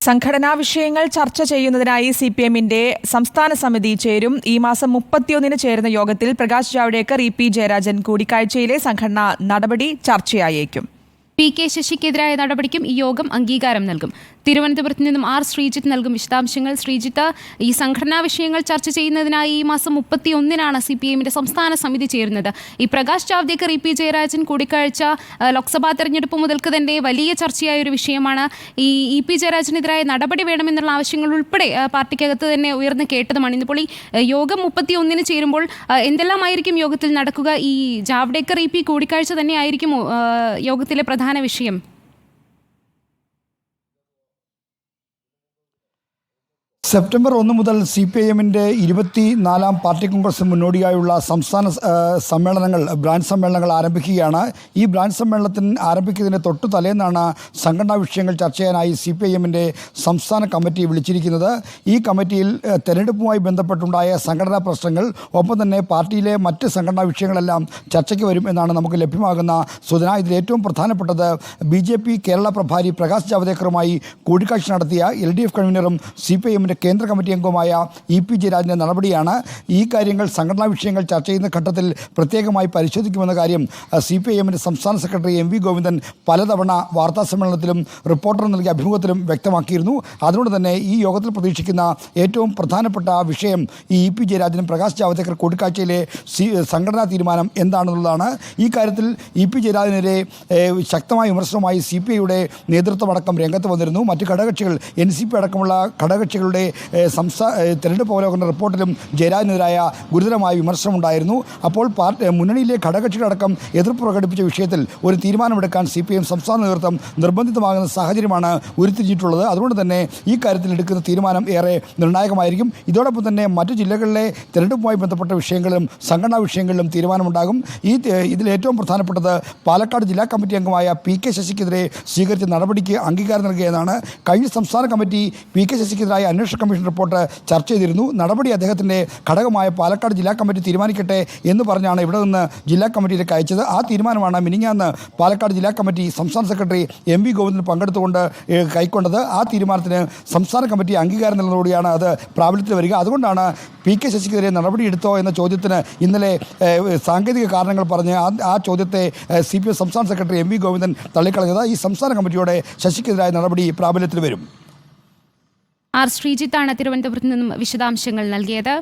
സംഘടനാ വിഷയങ്ങൾ ചർച്ച ചെയ്യുന്നതിനായി സി പി എമ്മിന്റെ സംസ്ഥാന സമിതി ചേരും. ഈ മാസം മുപ്പത്തിയൊന്നിന് ചേരുന്ന യോഗത്തിൽ പ്രകാശ് ജാവ്ദേക്കർ ഇ പി ജയരാജൻ കൂടിക്കാഴ്ചയിലെ സംഘടനാ നടപടി ചർച്ചയായേക്കും. പി കെ ശശിക്കെതിരായ നടപടിക്കും ഈ യോഗം അംഗീകാരം നൽകും. തിരുവനന്തപുരത്ത് നിന്നും ആർ ശ്രീജിത്ത് നൽകും വിശദാംശങ്ങൾ. ശ്രീജിത്ത് ഈ സംഘടനാ വിഷയങ്ങൾ ചർച്ച ചെയ്യുന്നതിനായി ഈ മാസം മുപ്പത്തി ഒന്നിനാണ് സി പി എമ്മിന്റെ സംസ്ഥാന സമിതി ചേരുന്നത്. ഈ പ്രകാശ് ജാവ്ദേക്കർ ഇ പി ജയരാജൻ കൂടിക്കാഴ്ച ലോക്സഭാ തെരഞ്ഞെടുപ്പ് മുതൽക്ക് തന്നെ വലിയ ചർച്ചയായ ഒരു വിഷയമാണ്. ഈ ഇ പി ജയരാജനെതിരായ നടപടി വേണമെന്നുള്ള ആവശ്യങ്ങൾ ഉൾപ്പെടെ പാർട്ടിക്കകത്ത് തന്നെ ഉയർന്ന് കേട്ടതുമാണ്. ഇന്നിപ്പോൾ ഈ യോഗം മുപ്പത്തി ഒന്നിന് ചേരുമ്പോൾ എന്തെല്ലാമായിരിക്കും യോഗത്തിൽ നടക്കുക? ഈ ജാവ്ദേക്കർ ഇ പി കൂടിക്കാഴ്ച തന്നെ ആയിരിക്കും യോഗത്തിലെ പ്രധാന വിഷയം? സെപ്റ്റംബർ ഒന്ന് മുതൽ സി പി ഐ എമ്മിന്റെ ഇരുപത്തിനാലാം പാർട്ടി കോൺഗ്രസ് മുന്നോടിയായുള്ള സംസ്ഥാന സമ്മേളനങ്ങൾ ബ്രാഞ്ച് സമ്മേളനങ്ങൾ ആരംഭിക്കുകയാണ്. ഈ ബ്രാഞ്ച് സമ്മേളനത്തിന് ആരംഭിക്കുന്നതിന് തൊട്ടു തലേന്നാണ് സംഘടനാ വിഷയങ്ങൾ ചർച്ച ചെയ്യാനായി സി പി ഐ എമ്മിന്റെ സംസ്ഥാന കമ്മിറ്റി വിളിച്ചിരിക്കുന്നത്. ഈ കമ്മിറ്റിയിൽ തെരഞ്ഞെടുപ്പുമായി ബന്ധപ്പെട്ടുണ്ടായ സംഘടനാ പ്രശ്നങ്ങൾ ഒപ്പം തന്നെ പാർട്ടിയിലെ മറ്റ് സംഘടനാ വിഷയങ്ങളെല്ലാം ചർച്ചയ്ക്ക് വരും എന്നാണ് നമുക്ക് ലഭ്യമാകുന്ന സൂചന. ഇതിൽ ഏറ്റവും പ്രധാനപ്പെട്ടത് ബി ജെ പി കേരള പ്രഭാരി പ്രകാശ് ജാവ്ദേക്കറുമായി കൂടിക്കാഴ്ച നടത്തിയ എൽ ഡി എഫ് കൺവീനറും സി പി ഐ എമ്മിന്റെ കേന്ദ്ര കമ്മിറ്റി അംഗവുമായ ഇ പി ജയരാജന്റെ നടപടിയാണ് ഈ കാര്യങ്ങൾ സംഘടനാ വിഷയങ്ങൾ ചർച്ച ചെയ്യുന്ന ഘട്ടത്തിൽ പ്രത്യേകമായി പരിശോധിക്കുമെന്ന കാര്യം സി പി ഐ എമ്മിന്റെ സംസ്ഥാന സെക്രട്ടറി എം വി ഗോവിന്ദൻ പലതവണ വാർത്താ സമ്മേളനത്തിലും റിപ്പോർട്ടർ നൽകിയ അഭിമുഖത്തിലും വ്യക്തമാക്കിയിരുന്നു. അതുകൊണ്ട് തന്നെ ഈ യോഗത്തിൽ പ്രതീക്ഷിക്കുന്ന ഏറ്റവും പ്രധാനപ്പെട്ട വിഷയം ഈ ഇ പി ജയരാജനും പ്രകാശ് ജാവ്ദേക്കർ കൂടിക്കാഴ്ചയിലെ സംഘടനാ തീരുമാനം എന്താണെന്നുള്ളതാണ്. ഈ കാര്യത്തിൽ ഇ പി ജയരാജനെതിരെ ശക്തമായ വിമർശനവുമായി സി പി ഐയുടെ നേതൃത്വമടക്കം രംഗത്ത് വന്നിരുന്നു. മറ്റ് ഘടകകക്ഷികൾ എൻ സി പി അടക്കമുള്ള ഘടകകക്ഷികളുടെ സംസ്ഥാന തെരഞ്ഞെടുപ്പ് അവലോകന റിപ്പോർട്ടിലും ജയരാജനെതിരായ ഗുരുതരമായ വിമർശനമുണ്ടായിരുന്നു. അപ്പോൾ പാർട്ടി മുന്നണിയിലെ ഘടകക്ഷികളടക്കം എതിർപ്പ് പ്രകടിപ്പിച്ച വിഷയത്തിൽ ഒരു തീരുമാനമെടുക്കാൻ സി പി എം സംസ്ഥാന നേതൃത്വം നിർബന്ധിതമാകുന്ന സാഹചര്യമാണ് ഉരുത്തിരിഞ്ഞിട്ടുള്ളത്. അതുകൊണ്ട് തന്നെ ഈ കാര്യത്തിൽ എടുക്കുന്ന തീരുമാനം ഏറെ നിർണായകമായിരിക്കും. ഇതോടൊപ്പം തന്നെ മറ്റു ജില്ലകളിലെ തെരഞ്ഞെടുപ്പുമായി ബന്ധപ്പെട്ട വിഷയങ്ങളിലും സംഘടനാ വിഷയങ്ങളിലും തീരുമാനമുണ്ടാകും. ഈ ഇതിൽ ഏറ്റവും പ്രധാനപ്പെട്ടത് പാലക്കാട് ജില്ലാ കമ്മിറ്റി അംഗമായ പി കെ ശശിക്കെതിരെ സ്വീകരിച്ച നടപടിക്ക് അംഗീകാരം നൽകിയതാണ്. കഴിഞ്ഞ സംസ്ഥാന കമ്മിറ്റി പി കെ ശശിക്കെതിരായ അന്വേഷണ കമ്മീഷൻ റിപ്പോർട്ട് ചർച്ച ചെയ്തിരുന്നു. നടപടി അദ്ദേഹത്തിന്റെ ഘടകമായ പാലക്കാട് ജില്ലാ കമ്മിറ്റി തീരുമാനിക്കട്ടെ എന്ന് പറഞ്ഞാണ് ഇവിടെ നിന്ന് ജില്ലാ കമ്മിറ്റിയിലേക്ക് അയച്ചത്. ആ തീരുമാനമാണ് മിനിങ്ങാന്ന് പാലക്കാട് ജില്ലാ കമ്മിറ്റി സംസ്ഥാന സെക്രട്ടറി എം വി ഗോവിന്ദൻ പങ്കെടുത്തുകൊണ്ട് കൈക്കൊണ്ടത്. ആ തീരുമാനത്തിന് സംസ്ഥാന കമ്മിറ്റി അംഗീകാരം നൽകുന്നതോടെയാണ് അത് പ്രാബല്യത്തിൽ വരിക. അതുകൊണ്ടാണ് പി കെ ശശിക്കെതിരെ നടപടിയെടുത്തോ എന്ന ചോദ്യത്തിന് ഇന്നലെ സാങ്കേതിക കാരണങ്ങൾ പറഞ്ഞ് ആ ചോദ്യത്തെ സി പി എം സംസ്ഥാന സെക്രട്ടറി എം വി ഗോവിന്ദൻ തള്ളിക്കളഞ്ഞത്. ഈ സംസ്ഥാന കമ്മിറ്റിയോടെ ശശിക്കെതിരായ നടപടി പ്രാബല്യത്തിൽ വരും. ആർ ശ്രീജിത്താണ് തിരുവനന്തപുരത്ത് നിന്നും വിശദാംശങ്ങൾ നൽകിയത്